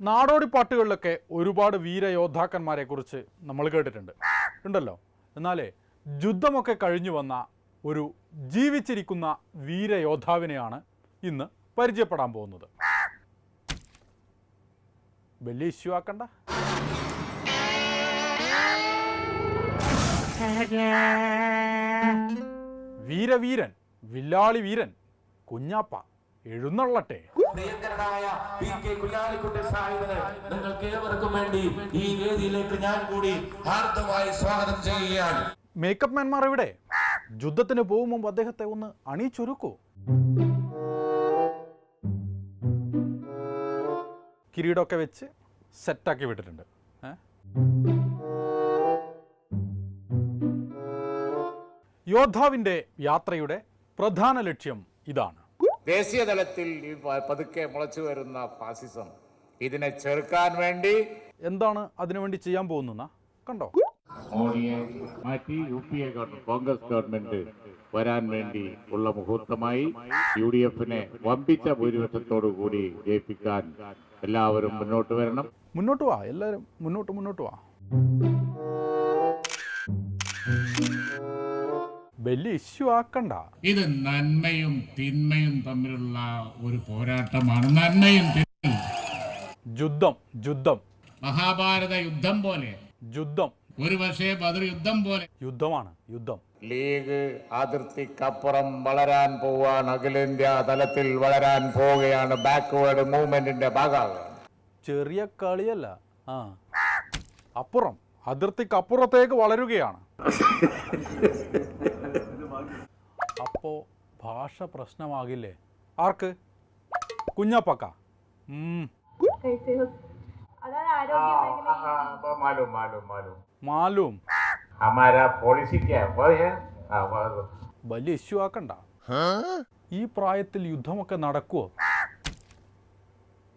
നാടോടി പാട്ടുകളിലൊക്കെ ഒരുപാട് വീരയോദ്ധാക്കന്മാരെ കുറിച്ച് നമ്മൾ കേട്ടിട്ടുണ്ട്. ഉണ്ടല്ലോ? എന്നാലേ യുദ്ധമൊക്കെ കഴിഞ്ഞു വന്ന ഒരു ജീവിച്ചിരിക്കുന്ന വീരയോദ്ധാവിനെയാണ് ഇന്ന് പരിചയപ്പെടാൻ പോകുന്നത്. വലിയ ഇഷ്യൂ ആക്കണ്ട. വീരവീരൻ വില്ലാളി വീരൻ കുഞ്ഞാപ്പ. എഴുന്നള്ളട്ടെ. പ്രിയങ്കരനായ പി കെ കുഞ്ഞാലിക്കുട്ടി സാഹിബിന് നിങ്ങൾക്ക് ഏവർക്കും വേണ്ടി ഈ വേദിയിലേക്ക് ഞാൻ കൂടി ഹാർദമായി സ്വാഗതം ചെയ്യുകയാണ്. മേക്കപ്പ് മാൻമാർ എവിടെ? യുദ്ധത്തിന് പോകും മുമ്പ് അദ്ദേഹത്തെ ഒന്ന് അണിയിച്ചൊരുക്കൂ കിരീടമൊക്കെ വെച്ച് സെറ്റാക്കി വിട്ടിട്ടുണ്ട്? യോദ്ധാവിന്റെ യാത്രയുടെ പ്രധാന ലക്ഷ്യം ഇതാണ്. ദേശീയ തലത്തിൽ ഈ പതുക്കെ മുളച്ചു വരുന്ന ഫാസിസം ഇതിനെ ചെറുക്കാൻ വേണ്ടി എന്താണ് അതിനുവേണ്ടി ചെയ്യാൻ പോകുന്ന കണ്ടോ? മോഡിയെ മാറ്റി U P A government Congress government വരാൻ വേണ്ടി ഉള്ള മുഹൂർത്തമായി യു ഡി എഫിനെ വമ്പിച്ച ഭൂരിപക്ഷത്തോടു കൂടി ജയിപ്പിക്കാൻ എല്ലാവരും മുന്നോട്ട് വരണം. മുന്നോട്ട് വാ എല്ലാവരും മുന്നോട്ട് മുന്നോട്ട് വാ. വലിയ ഇഷ്യൂ ആക്കണ്ട. ഇത് നന്മയും തിന്മയും തമ്മിലുള്ള ഒരു പോരാട്ടമാണ്. നന്മയും തിന്മയും. യുദ്ധം യുദ്ധം. മഹാഭാരത യുദ്ധം പോലെ. യുദ്ധം. ഒരു പക്ഷേ ബദർ യുദ്ധം പോലെ. യുദ്ധമാണ് യുദ്ധം. ലീഗ് അതിർത്തിക്കപ്പുറം വളരാൻ പോവാണ്. അഖിലേന്ത്യാ തലത്തിൽ വളരാൻ പോവുകയാണ്. ബാക്ക്വേർഡ് മൂവ്മെന്റിന്റെ ഭാഗമാണ് ചെറിയ കളിയല്ല. ആ. അപ്പുറം അതിർത്തിക്കപ്പുറത്തേക്ക് വളരുകയാണ്. അപ്പോൾ ഭാഷ പ്രശ്നമാകില്ലേ? ആർക്ക്? കുഞ്ഞപ്പക്ക. മാലൂം വലിയ ഇഷ്യൂ ആക്കണ്ട. ഈ പ്രായത്തിൽ യുദ്ധമൊക്കെ നടക്കുവോ?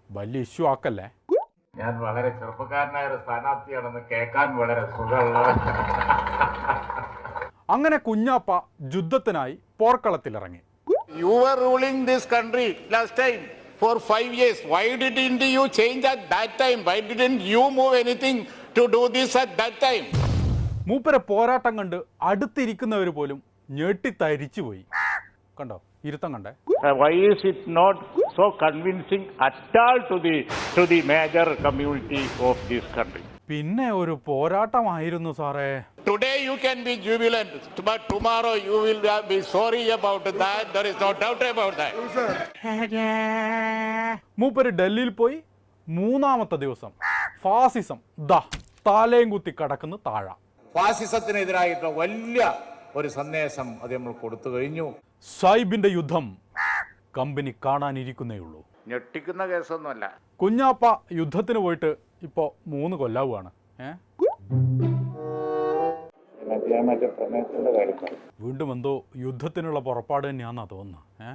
വലിയ ഇഷ്യൂ ആക്കല്ലേ? ഞാൻ വളരെ ചെറുപ്പക്കാരനായ ഒരു സ്ഥാനാർത്ഥിയാണെന്ന് കേൾക്കാൻ വളരെ സുഖമുള്ള അങ്ങനെ കുഞ്ഞാപ്പ യുദ്ധത്തിനായി പോർക്കളത്തിൽ ഇറങ്ങി you are ruling this country last time four five years why did in you change at that time why did in you move anything to do this at that time മൂപ്പരെ പോരാട്ടം കണ്ട് അടുത്തിരിക്കുന്നവർ പോലും ഞെട്ടിത്തരിച്ചുപോയി കണ്ടോ? ഇരുത്തം കണ്ടേ? Why is it not so convincing at all to the to the major community of this country പിന്നെ ഒരു പോരാട്ടമായിരുന്നു സാറേ. Today you can be jubilant, but tomorrow you will be sorry about that. There is no doubt about that. മൂപ്പര് ഡൽഹിയിൽ പോയി മൂന്നാമത്തെ ദിവസം ഫാസിസം ദാ താലയും കുത്തി കടക്കുന്ന താഴ. ഫാസിസത്തിനെതിരായിട്ടുള്ള വലിയ ഒരു സന്ദേശം അത് നമ്മൾ കൊടുത്തു കഴിഞ്ഞു. സായിബിന്റെ യുദ്ധം കമ്പനി കാണാനിരിക്കുന്നേ ഉള്ളൂ. ഞെട്ടിക്കുന്ന കേസൊന്നുമല്ല. കുഞ്ഞാപ്പ യുദ്ധത്തിന് പോയിട്ട് ഇപ്പോൾ മൂന്ന് കൊല്ലാവുകയാണ് ഏ? മറ്റേ പ്രമേയത്തിന്റെ കാര്യത്തിൽ വീണ്ടും എന്തോ യുദ്ധത്തിനുള്ള പുറപ്പാട് തന്നെയാണെന്നാ തോന്നുന്നത് ഏ?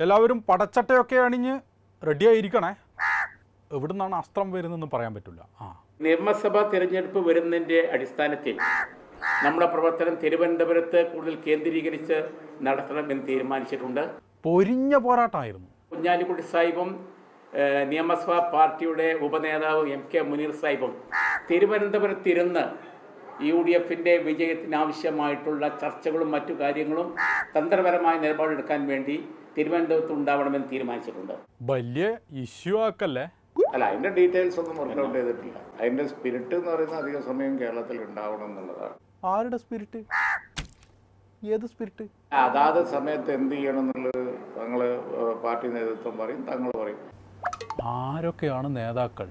എല്ലാവരും പടച്ചട്ടയൊക്കെ അണിഞ്ഞ് റെഡിയായിരിക്കണേ. എവിടുന്നാണ് അസ്ത്രം വരുന്നതെന്ന് പറയാൻ പറ്റില്ല. ആ. നിയമസഭാ തിരഞ്ഞെടുപ്പ് വരുന്നതിന്റെ അടിസ്ഥാനത്തിൽ നമ്മുടെ പ്രവർത്തനം തിരുവനന്തപുരത്ത് കൂടുതൽ കേന്ദ്രീകരിച്ച് നടത്തണമെന്ന് തീരുമാനിച്ചിട്ടുണ്ട്. പൊരിഞ്ഞ പോരാട്ടമായിരുന്നു. കുഞ്ഞാലിക്കുട്ടി സാഹിബും നിയമസഭാ പാർട്ടിയുടെ ഉപനേതാവ് എം കെ മുനീർ സാഹിബും തിരുവനന്തപുരത്തിരുന്ന് യു ഡി എഫിന്റെ വിജയത്തിന് ആവശ്യമായിട്ടുള്ള ചർച്ചകളും മറ്റു കാര്യങ്ങളും തന്ത്രപരമായ നിലപാടെടുക്കാൻ വേണ്ടി തിരുവനന്തപുരത്ത് ഉണ്ടാവണമെന്ന് തീരുമാനിച്ചിട്ടുണ്ട്. വലിയ ഇഷ്യൂ ആക്കല്ലേ? അല്ല അതിന്റെ ഡീറ്റെയിൽസ് ഒന്നും വർക്ക്ഔട്ട് ചെയ്തിട്ടില്ല. അതിന്റെ സ്പിരിറ്റ് എന്ന് പറയുന്നത് അധിക സമയം കേരളത്തിൽ ഉണ്ടാവണം എന്നുള്ളതാണ്. ആരുടെ സ്പിരിറ്റ്? ഏത് സ്പിരിറ്റ്? അതാത് സമയത്ത് എന്ത് ചെയ്യണം എന്നുള്ളത് തങ്ങൾ പാർട്ടി നേതൃത്വം പറയും തങ്ങൾ പറയും. ആരൊക്കെയാണ് നേതാക്കൾ?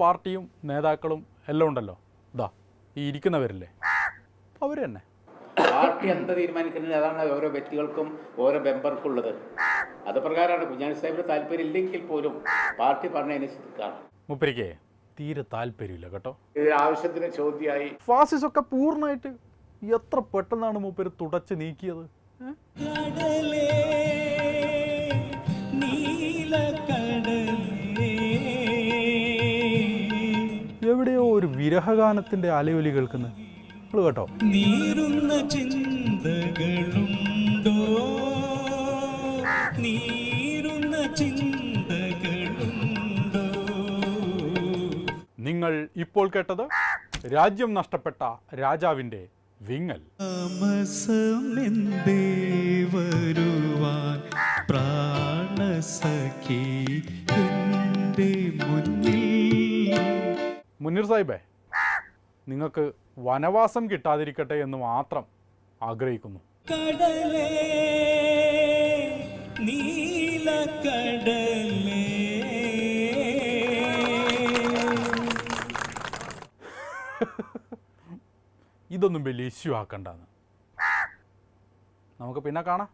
പാർട്ടിയും നേതാക്കളും എല്ലാം ഉണ്ടല്ലോ. ഇതാ ഈ ഇരിക്കുന്നവരില്ലേ? അവർ തന്നെ. പാർട്ടി എന്താ തീരുമാനിക്കുന്നത് അതാണ് ഓരോ വ്യക്തികൾക്കും ഓരോ മെമ്പർക്കും ഉള്ളത് അത് പ്രകാരമാണ് കുഞ്ഞാണി സാഹിബിന് താല്പര്യം ഇല്ലെങ്കിൽ പോലും പാർട്ടി പറഞ്ഞതനുസരിച്ചാണ് മുപ്പരിക്കേ തീരെ താല്പര്യമില്ല കേട്ടോ. ഇത് ആവശ്യത്തിന് ചോദ്യമായി. ഫാസിസ് ഒക്കെ പൂർണമായിട്ട് എത്ര പെട്ടെന്നാണ് മൂപ്പര് തുടച്ചു നീക്കിയത്? എവിടെയോ ഒരു വിരഹഗാനത്തിന്റെ അലയൊലി കേൾക്കുന്നത് നിങ്ങൾ കേട്ടോ. നീറുന്ന ചിന്തകളുണ്ടോ? നീറുന്ന ചിന്തകളുണ്ടോ? നിങ്ങൾ ഇപ്പോൾ കേട്ടത് രാജ്യം നഷ്ടപ്പെട്ട രാജാവിന്റെ വിങ്ങൽ. താമസമെന്തേ സാഹിബേ നിങ്ങൾക്ക് വനവാസം കിട്ടാതിരിക്കട്ടെ എന്ന് മാത്രം ആഗ്രഹിക്കുന്നു. കടലേ നീലക്കടലേ ഇതൊന്നും വലിയ ഇഷ്യൂ ആക്കണ്ടെന്ന്. നമുക്ക് പിന്നെ കാണാം.